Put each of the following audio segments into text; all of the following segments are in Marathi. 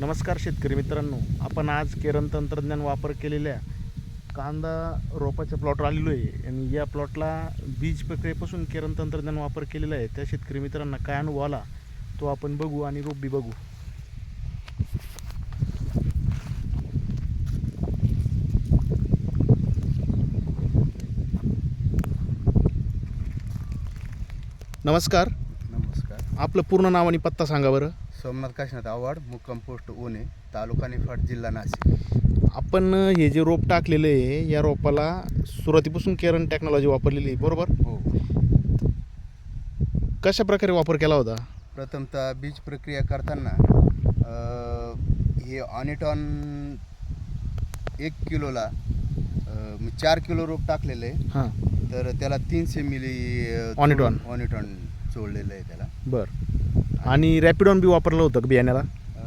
नमस्कार शेतकरी मित्रांनो. आपण आज केरन तंत्रज्ञान वापर केलेल्या कांदा रोपाच्या प्लॉटवर आलेलो आहे. आणि या प्लॉटला बीज प्रक्रियेपासून केरन तंत्रज्ञान वापर केलेला आहे. त्या शेतकरी मित्रांना काय अनुभव आला तो आपण बघू आणि रोप बी बघू. नमस्कार. नमस्कार. आपलं पूर्ण नाव आणि पत्ता सांगा बरं. सोमनाथ काशीनाथ आव्हाड मुक्काम पोस्ट ओने तालुका निफाड जिल्हा नाशिक. आपण हे जे रोप टाकलेलं आहे या रोपाला सुरुवातीपासून केरन टेक्नॉलॉजी वापरलेली आहे बरोबर? हो. कशा प्रकारे वापर केला होता? प्रथमतः बीज प्रक्रिया करताना अ, हे ऑनिटॉन एक किलोला अ, मी चार किलो रोप टाकलेलं आहे. हां. तर त्याला तीनशे मिली अ, ऑनिटॉन. ऑनिटॉन चोळलेलं आहे त्याला. बरं. आणि रॅपिडॉन बी वापरलं होतं का बियाण्याला?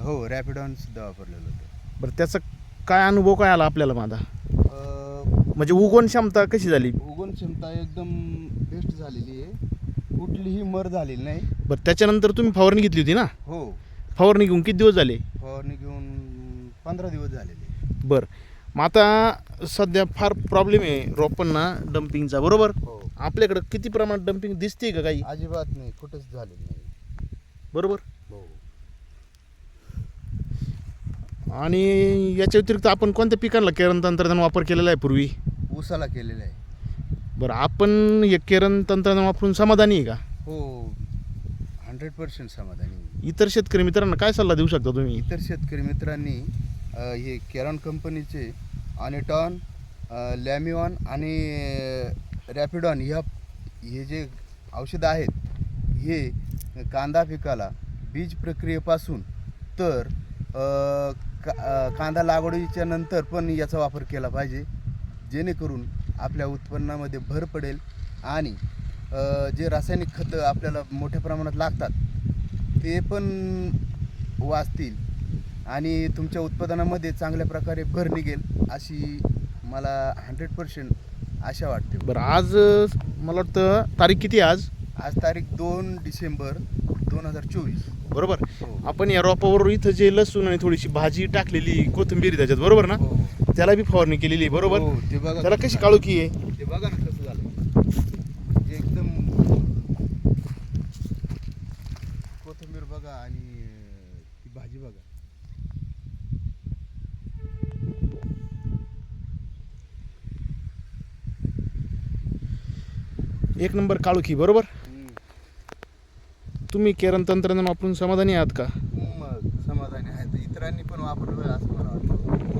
हो रॅपिडॉन सुद्धा वापरलेलं होतं. बरं त्याचा काय अनुभव काय आला आपल्याला माझा? अ, म्हणजे उगवण क्षमता कशी झाली? उगवण क्षमता एकदम बेस्ट झालेली आहे. कुठलीही मर झालेली नाही. बरं त्याच्यानंतर तुम्ही फवारणी घेतली होती ना? हो. फवारणी घेऊन किती दिवस झाले? फवारणी घेऊन पंधरा दिवस झालेले. बरं मग आता सध्या फार प्रॉब्लेम आहे रोपांना डम्पिंगचा बरोबर? हो. आपल्याकडं किती प्रमाणात डम्पिंग दिसते का काही? अजिबात नाही कुठंच झालेलं नाही. बरोबर? हो. आणि याच्या व्यतिरिक्त आपण कोणत्या पिकांना केरन तंत्रज्ञान वापर केलेला आहे पूर्वी? ऊसाला केलेलं आहे. बरं आपण हे केरन तंत्रज्ञान वापरून समाधानी आहे का? हो हंड्रेड पर्सेंट समाधानी इतर शेतकरी मित्रांना काय सल्ला देऊ शकता तुम्ही? इतर शेतकरी मित्रांनी हे केरॉन कंपनीचे ऑनिटॉन अ, लॅमिऑन आणि रॅपिडॉन ह्या हे जे औषधं आहेत हे कांदा पिकाला बीज प्रक्रियेपासून तर का कांदा लागवडीच्या नंतर पण याचा वापर केला पाहिजे जेणेकरून आपल्या उत्पन्नामध्ये भर पडेल आणि जे रासायनिक खतं आपल्याला मोठ्या प्रमाणात लागतात ते पण वाचतील आणि तुमच्या उत्पादनामध्ये चांगल्या प्रकारे भर निघेल अशी मला हंड्रेड पर्सेंट आशा वाटते. बरं आज मला वाटतं तारीख किती आज? आज तारीख दोन डिसेंबर दोन हजार चोवीस. बरोबर? हो. आपण या रोपावर इथं जे लसूण आणि थोडीशी भाजी टाकलेली कोथिंबीर त्याच्यात बरोबर ना? हो. त्याला बी फवारणी केलेली आहे, बरोबर? हो, ते बघा त्याला कशी. काळोखी आहे ते बघा ना कसं झालं. एकदम कोथिंबीर बघा आणि ती भाजी बघा. एक नंबर काळोखी बरोबर? तुम्ही केरन तंत्रज्ञान वापरून समाधानी आहात का? मग समाधानी आहे. इतरांनी पण वापरलं असं मला वाटतं.